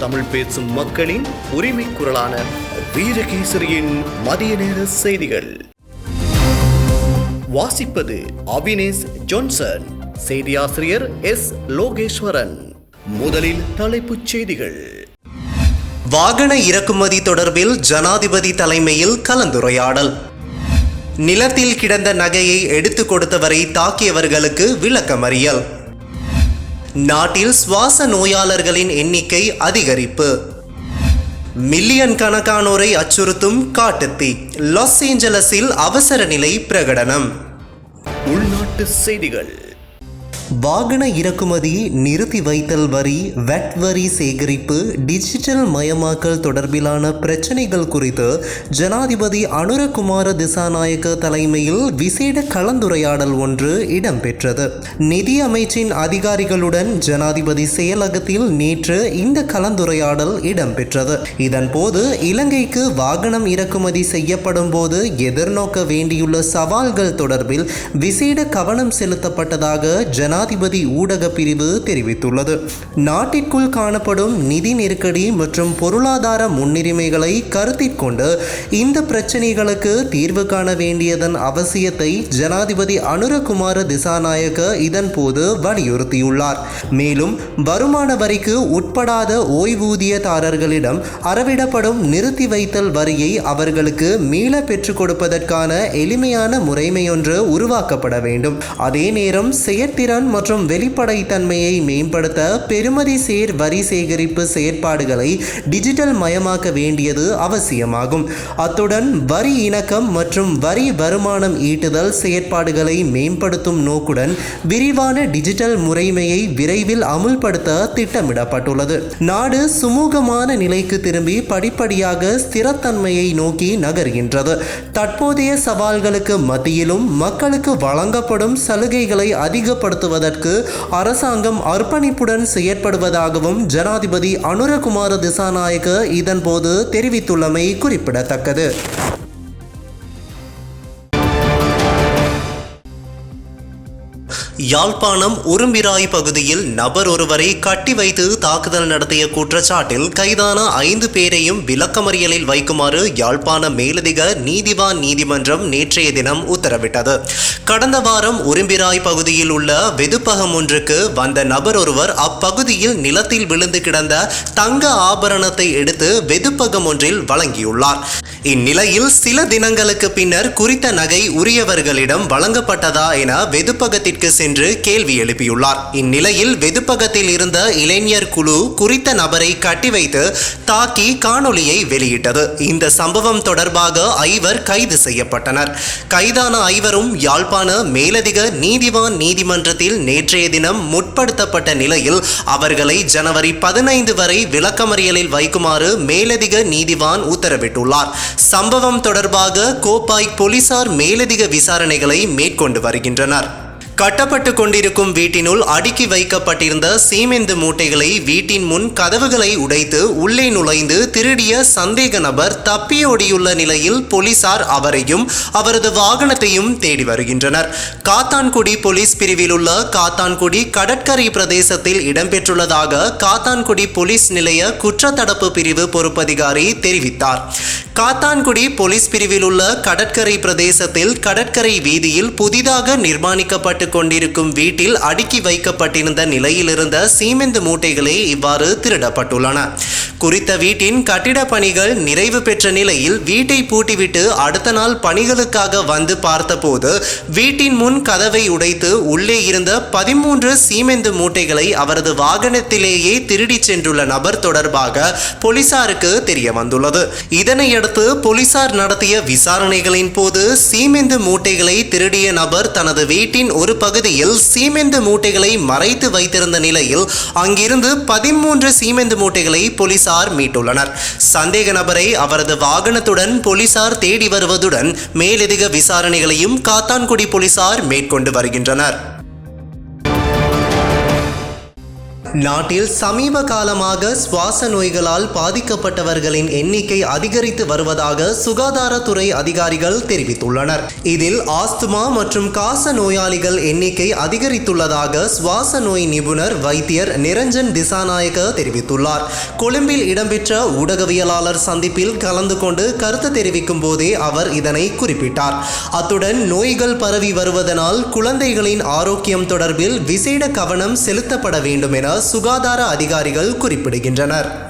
தமிழ் பேசும் மக்களின் உரிமை குரலான வீரகேசரியின் மதிய நேர செய்திகள். வாசிப்பது அவினேஷ் ஜான்சன் செய்தியாசிரியர் எஸ் லோகேஸ்வரன். முதலில் தலைப்புச் செய்திகள். வாகன இறக்குமதி தொடர்பில் ஜனாதிபதி தலைமையில் கலந்துரையாடல். நிலத்தில் கிடந்த நகையை எடுத்துக் கொடுத்தவரை தாக்கியவர்களுக்கு விளக்கமறியல். நாட்டில் சுவாச நோயாளர்களின் எண்ணிக்கை அதிகரிப்பு. மில்லியன் கணக்கானோரை அச்சுறுத்தும் காட்டுத்தீ லாஸ் ஏஞ்சலஸில் அவசர நிலை பிரகடனம். உள்நாட்டு செய்திகள். வாகன இறக்குமதி நிறுத்தி வைத்தல் வரி வெட் வரி சேகரிப்பு டிஜிட்டல் மயமாக்கல் தொடர்பிலான பிரச்சனைகள் குறித்து ஜனாதிபதி அனுரகுமார திசாநாயக்க தலைமையில் விசேட கலந்துரையாடல் ஒன்று இடம்பெற்றது. நிதி அமைச்சின் அதிகாரிகளுடன் ஜனாதிபதி செயலகத்தில் நேற்று இந்த கலந்துரையாடல் இடம்பெற்றது. இதன்போது இலங்கைக்கு வாகனம் இறக்குமதி செய்யப்படும் போது எதிர்நோக்க வேண்டியுள்ள சவால்கள் தொடர்பில் விசேட கவனம் செலுத்தப்பட்டதாக ஜனா ஜனாதிபதி ஊடக பிரிவு தெரிவித்துள்ளது. நாட்டிற்குள் காணப்படும் நிதி நெருக்கடி மற்றும் பொருளாதார முன்னுரிமைகளை கருத்தில் கொண்டு இந்த பிரச்சனைகளுக்கு தீர்வு காண வேண்டியதன் அவசியத்தை ஜனாதிபதி அனுரகுமார திசாநாயக்க இதன் போது வலியுறுத்தியுள்ளார். மேலும் வருமான வரிக்கு உட்படாத ஓய்வூதியதாரர்களிடம் அறவிடப்படும் நிறுத்தி வைத்தல் வரியை அவர்களுக்கு மீள பெற்றுக் கொடுப்பதற்கான எளிமையான முறைமையொன்று உருவாக்கப்பட வேண்டும். அதே நேரம் செயற்திறன் மற்றும் வெளிப்படைத்தன்மையை மேம்படுத்த பெறுமதி சேர் வரி சேகரிப்பு செயற்பாடுகளை டிஜிட்டல் மயமாக்க வேண்டியது அவசியமாகும். அத்துடன் வரி இணக்கம் மற்றும் வரி வருமானம் ஈட்டுதல் செயற்பாடுகளை மேம்படுத்தும் நோக்குடன் விரிவான டிஜிட்டல் முறைமையை விரைவில் அமுல்படுத்த திட்டமிடப்பட்டுள்ளது. நாடு சுமூகமான நிலைக்கு திரும்பி படிப்படியாக ஸ்திரத்தன்மையை நோக்கி நகர்கின்றது. தற்போதைய சவால்களுக்கு மத்தியிலும் மக்களுக்கு வழங்கப்படும் சலுகைகளை அதிகப்படுத்துவது அதிகப்படுத்துவதற்கு அரசாங்கம் அர்ப்பணிப்புடன் செயற்படுவதாகவும் ஜனாதிபதி அனுரகுமார திசாநாயக்க இதன்போது தெரிவித்துள்ளமை குறிப்பிடத்தக்கது. யாழ்ப்பாணம் உரும்பிராய் பகுதியில் நபர் ஒருவரை கட்டி வைத்து தாக்குதல் நடத்திய குற்றச்சாட்டில் கைதான ஐந்து பேரையும் விளக்கமறியலில் வைக்குமாறு யாழ்ப்பாண மேலதிக நீதிவான் நீதிமன்றம் நேற்றைய தினம் உத்தரவிட்டது. கடந்த வாரம் உரும்பிராய் பகுதியில் உள்ள வெதுப்பகம் ஒன்றுக்கு வந்த நபர் ஒருவர் அப்பகுதியில் நிலத்தில் விழுந்து கிடந்த தங்க ஆபரணத்தை எடுத்து வெதுப்பகம் ஒன்றில் வழங்கியுள்ளார். இந்நிலையில் சில தினங்களுக்கு பின்னர் குறித்த நகை உரியவர்களிடம் வழங்கப்பட்டதா என வெதுப்பகத்திற்கு சென்று கேள்வி எழுப்பியுள்ளார். இந்நிலையில் வெதுப்பகத்தில் இருந்த இளைஞர் குழு குறித்த நபரை கட்டி வைத்து தாக்கி காணொளியை வெளியிட்டது. இந்த சம்பவம் தொடர்பாக ஐவர் கைது செய்யப்பட்டனர். கைதான ஐவரும் யாழ்ப்பாண மேலதிக நீதிவான் நீதிமன்றத்தில் நேற்றைய தினம் முற்படுத்தப்பட்ட நிலையில் அவர்களை ஜனவரி பதினைந்து வரை விளக்கமறியலில் வைக்குமாறு மேலதிக நீதிவான் உத்தரவிட்டுள்ளார். சம்பவம் தொடர்பாக கோப்பாய் போலீசார் மேலதிக விசாரணைகளை மேற்கொண்டு வருகின்றனர். கட்டப்பட்டு கொண்டிருக்கும் வீட்டினுள் அடுக்கி வைக்கப்பட்டிருந்த சீமெந்து மூட்டைகளை வீட்டின் முன் கதவுகளை உடைத்து உள்ளே நுழைந்து திருடிய சந்தேக நபர் தப்பியோடியுள்ள நிலையில் போலீசார் அவரையும் அவரது வாகனத்தையும் தேடி வருகின்றனர். காத்தான்குடி போலீஸ் பிரிவில் உள்ள காத்தான்குடி கடற்கரை பிரதேசத்தில் இடம்பெற்றுள்ளதாக காத்தான்குடி போலீஸ் நிலைய குற்றத்தடுப்பு பிரிவு பொறுப்பதிகாரி தெரிவித்தார். காத்தான்குடி போலீஸ் பிரிவில் உள்ள கடற்கரை பிரதேசத்தில் கடற்கரை வீதியில் புதிதாக நிர்மாணிக்கப்பட்டு கொண்டிருக்கும் வீட்டில் அடுக்கி வைக்கப்பட்டிருந்த நிலையிலிருந்த சீமெந்து மூட்டைகளே இவ்வாறு திருடப்பட்டுள்ளன. குறித்த வீட்டின் கட்டிட பணிகள் நிறைவு பெற்ற நிலையில் வீட்டை பூட்டிவிட்டு அடுத்த நாள் பணிகளுக்காக வந்து பார்த்தபோது வீட்டின் முன் கதவை உடைத்து உள்ளே இருந்த பதிமூன்று சீமெந்து மூட்டைகளை அவரது வாகனத்திலேயே திருடிச் சென்றுள்ள நபர் தொடர்பாக போலீசாருக்கு தெரிய வந்துள்ளது இதனையடுத்து போலீசார் நடத்திய விசாரணைகளின் போது சீமெந்து மூட்டைகளை திருடிய நபர் தனது வீட்டின் ஒரு பகுதியில் சீமெந்து மூட்டைகளை மறைத்து வைத்திருந்த நிலையில் அங்கிருந்து பதிமூன்று சீமெந்து மூட்டைகளை போலீசார் மீட்டுள்ளனர். சந்தேக நபரை அவரது வாகனத்துடன் போலீசார் தேடி வருவதுடன் மேலதிக விசாரணைகளையும் காத்தான்குடி போலீசார் மேற்கொண்டு வருகின்றனர். நாட்டில் சமீப காலமாக சுவாச நோய்களால் பாதிக்கப்பட்டவர்களின் எண்ணிக்கை அதிகரித்து வருவதாக சுகாதாரத்துறை அதிகாரிகள் தெரிவித்துள்ளனர். இதில் ஆஸ்துமா மற்றும் காச நோயாளிகள் எண்ணிக்கை அதிகரித்துள்ளதாக சுவாச நோய் நிபுணர் வைத்தியர் நிரஞ்சன் திசாநாயக தெரிவித்துள்ளார். கொழும்பில் இடம்பெற்ற ஊடகவியலாளர் சந்திப்பில் கலந்து கொண்டு கருத்து தெரிவிக்கும் போதே அவர் இதனை குறிப்பிட்டார். அத்துடன் நோய்கள் பரவி வருவதனால் குழந்தைகளின் ஆரோக்கியம் தொடர்பில் விசேட கவனம் செலுத்தப்பட வேண்டும் என சுகாதார அதிகாரிகள் குறிப்பிடுகின்றனர்.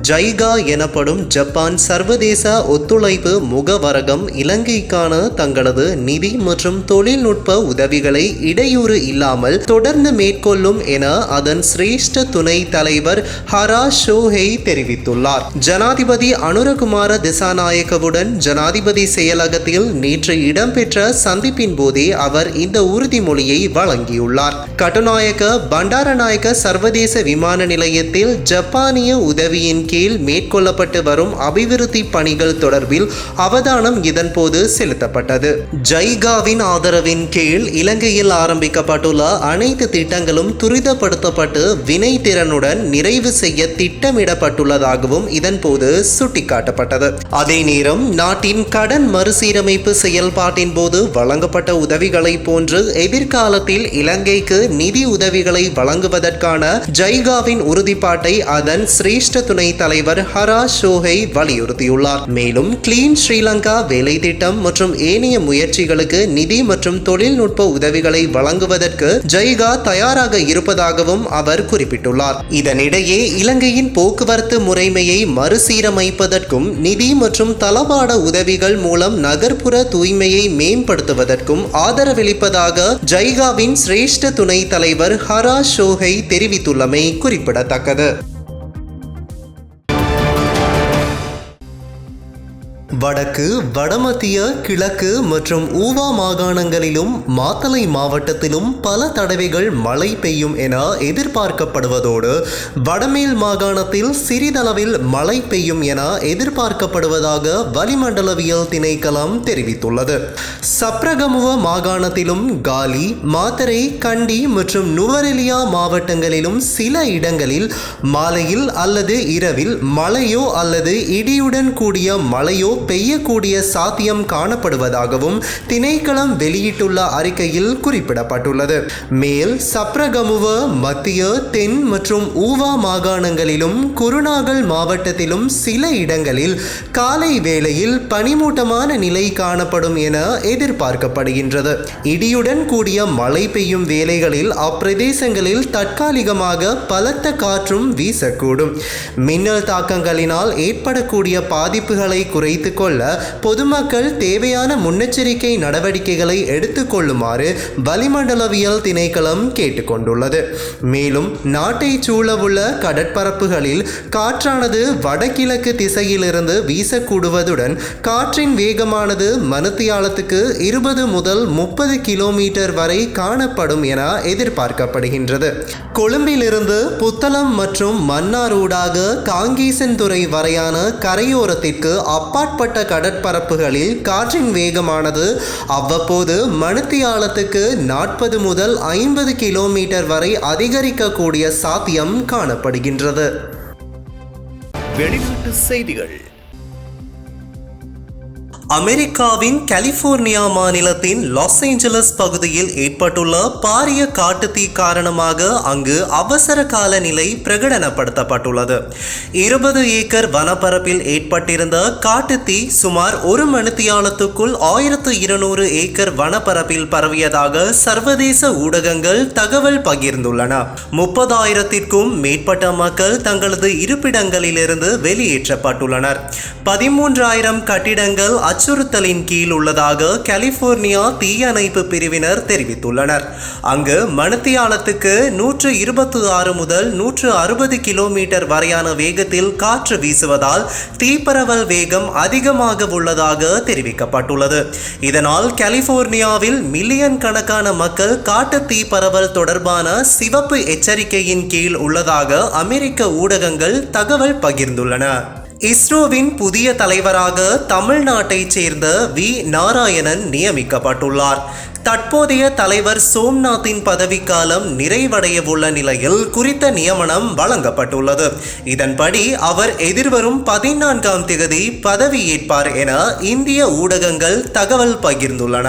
ஜைகா எனப்படும் ஜப்பான் சர்வதேச ஒத்துழைப்பு முகவரகம் இலங்கைக்கான தங்களது நிதி மற்றும் தொழில்நுட்ப உதவிகளை இடையூறு இல்லாமல் தொடர்ந்து மேற்கொள்ளும் என அதன் சிரேஷ்ட துணை தலைவர் ஹரா ஷோஹெய் தெரிவித்துள்ளார். ஜனாதிபதி அனுரகுமார திசாநாயக்கவுடன் ஜனாதிபதி செயலகத்தில் நேற்று இடம்பெற்ற சந்திப்பின் போதே அவர் இந்த உறுதிமொழியை வழங்கியுள்ளார். கட்டுநாயக்க பண்டாரநாயக்க சர்வதேச விமான நிலையத்தில் ஜப்பானிய உதவியின் கீழ் மேற்கொள்ளப்பட்டு வரும் அபிவிருத்தி பணிகள் தொடர்பில் அவதானம் இதன்போது செலுத்தப்பட்டது. ஜைகாவின் ஆதரவின் கீழ் இலங்கையில் ஆரம்பிக்கப்பட்டுள்ள அனைத்து திட்டங்களும் துரிதப்படுத்தப்பட்டு வினைத்திறனுடன் நிறைவு செய்ய திட்டமிடப்பட்டுள்ளதாகவும் இதன்போது சுட்டிக்காட்டப்பட்டது. அதே நேரம் நாட்டின் கடன் மறுசீரமைப்பு செயல்பாட்டின் போது வழங்கப்பட்ட உதவிகளை போன்று எதிர்காலத்தில் இலங்கைக்கு நிதி உதவிகளை வழங்குவதற்கான ஜைகாவின் உறுதிப்பாட்டை அதன் சிரேஷ்ட துணை தலைவர் ஹரா ஷோஹை வலியுறுத்தியுள்ளார். மேலும் கிளீன் ஸ்ரீலங்கா வேலை திட்டம் மற்றும் ஏனைய முயற்சிகளுக்கு நிதி மற்றும் தொழில்நுட்ப உதவிகளை வழங்குவதற்கு ஜெய்கா தயாராக இருப்பதாகவும் அவர் குறிப்பிட்டுள்ளார். இதனிடையே இலங்கையின் போக்குவரத்து முறைமையை மறுசீரமைப்பதற்கும் நிதி மற்றும் தளபாட உதவிகள் மூலம் நகர்ப்புற தூய்மையை மேம்படுத்துவதற்கும் ஆதரவளிப்பதாக ஜைகாவின் சிரேஷ்ட துணை தலைவர் ஹரா ஷோஹை தெரிவித்துள்ளமை குறிப்பிடத்தக்கது. வடக்கு வடமத்திய கிழக்கு மற்றும் ஊவா மாகாணங்களிலும் மாத்தளை மாவட்டத்திலும் பல தடவைகள் மழை பெய்யும் என எதிர்பார்க்கப்படுவதோடு வடமேல் மாகாணத்தில் சிறிதளவில் மழை பெய்யும் என எதிர்பார்க்கப்படுவதாக வளிமண்டலவியல் திணைக்களம் தெரிவித்துள்ளது. சப்ரகமுவ மாகாணத்திலும் காலி மாத்தரை கண்டி மற்றும் நுவரெலியா மாவட்டங்களிலும் சில இடங்களில் மாலையில் அல்லது இரவில் மழையோ அல்லது இடியுடன் கூடிய மழையோ பெய்யக்கூடிய சாத்தியம் காணப்படுவதாகவும் திணைக்களம் வெளியிட்டுள்ள அறிக்கையில் குறிப்பிடப்பட்டுள்ளது. மேல் சப்ரகமுவ மத்திய தென் மற்றும் ஊவா மாகாணங்களிலும் குருநாகல் மாவட்டத்திலும் சில இடங்களில் காலை வேளையில் பனிமூட்டமான நிலை காணப்படும் என எதிர்பார்க்கப்படுகின்றது. இடியுடன் கூடிய மழை பெய்யும் வேளைகளில் அப்பிரதேசங்களில் தற்காலிகமாக பலத்த காற்றும் வீசக்கூடும். மின்னல் தாக்கங்களினால் ஏற்படக்கூடிய பாதிப்புகளை குறைத்து கொள்ள பொதுமக்கள் தேவையான முன்னெச்சரிக்கை நடவடிக்கைகளை எடுத்துக்கொள்ளுமாறு வளிமண்டலவியல் திணைக்களம் கேட்டுக்கொண்டுள்ளது. மேலும் நாட்டை சூழவுள்ள கடற்பரப்புகளில் காற்றானது வடகிழக்கு திசையிலிருந்து வீசக்கூடுவதுடன் காற்றின் வேகமானது மனுத்தியாலத்துக்கு இருபது முதல் முப்பது கிலோமீட்டர் வரை காணப்படும் என எதிர்பார்க்கப்படுகின்றது. கொழும்பிலிருந்து புத்தளம் மற்றும் மன்னார் ஊடாக காங்கேசன்துறை வரையான கரையோரத்திற்கு அப்பாற்பட்ட கடற்பரப்புகளில் காற்றின் வேகமானது அவ்வப்போது மணித்தியாலத்துக்கு நாற்பது முதல் ஐம்பது கிலோமீட்டர் வரை அதிகரிக்கக்கூடிய சாத்தியம் காணப்படுகின்றது. வெளிநாட்டு செய்திகள். அமெரிக்காவின் கலிபோர்னியா மாநிலத்தின் லாஸ் ஏஞ்சலஸ் பகுதியில் ஏற்பட்டுள்ள பாரிய காட்டுத்தீ காரணமாக அங்கு அவசர கால நிலை பிரகடனப்படுத்தப்பட்டுள்ளது. இருபது ஏக்கர் வனப்பரப்பில் ஏற்பட்டிருந்த காட்டுத்தீ சுமார் ஒரு மணித்தியாலத்துக்குள் ஆயிரத்து இருநூறு ஏக்கர் வனப்பரப்பில் பரவியதாக சர்வதேச ஊடகங்கள் தகவல் பகிர்ந்துள்ளன. முப்பதாயிரத்திற்கும் மேற்பட்ட மக்கள் தங்களது இருப்பிடங்களிலிருந்து வெளியேற்றப்பட்டுள்ளனர். பதிமூன்றாயிரம் கட்டிடங்கள் அச்சுறுத்தலின் கீழ் உள்ளதாக கலிபோர்னியா தீயணைப்பு பிரிவினர் தெரிவித்துள்ளனர். அங்கு மணித்தியாலத்துக்கு நூற்று இருபத்தி ஆறு முதல் நூற்று அறுபது கிலோமீட்டர் வரையான வேகத்தில் காற்று வீசுவதால் தீ தீப்பரவல் வேகம் அதிகமாக உள்ளதாக தெரிவிக்கப்பட்டுள்ளது. இதனால் கலிபோர்னியாவில் மில்லியன் கணக்கான மக்கள் காட்டு பரவல் தொடர்பான சிவப்பு எச்சரிக்கையின் கீழ் உள்ளதாக அமெரிக்க ஊடகங்கள் தகவல் பகிர்ந்துள்ளன. இஸ்ரோவின் புதிய தலைவராக தமிழ்நாட்டைச் சேர்ந்த வி. நாராயணன் நியமிக்கப்பட்டுள்ளார். தற்போதைய தலைவர் சோம்நாத்தின் பதவிக்காலம் நிறைவடையவுள்ள நிலையில் குறித்த நியமனம் வழங்கப்பட்டுள்ளது. இதன்படி அவர் எதிர்வரும் பதினான்காம் திகதி பதவியேற்பார் என இந்திய ஊடகங்கள் தகவல் பகிர்ந்துள்ளன.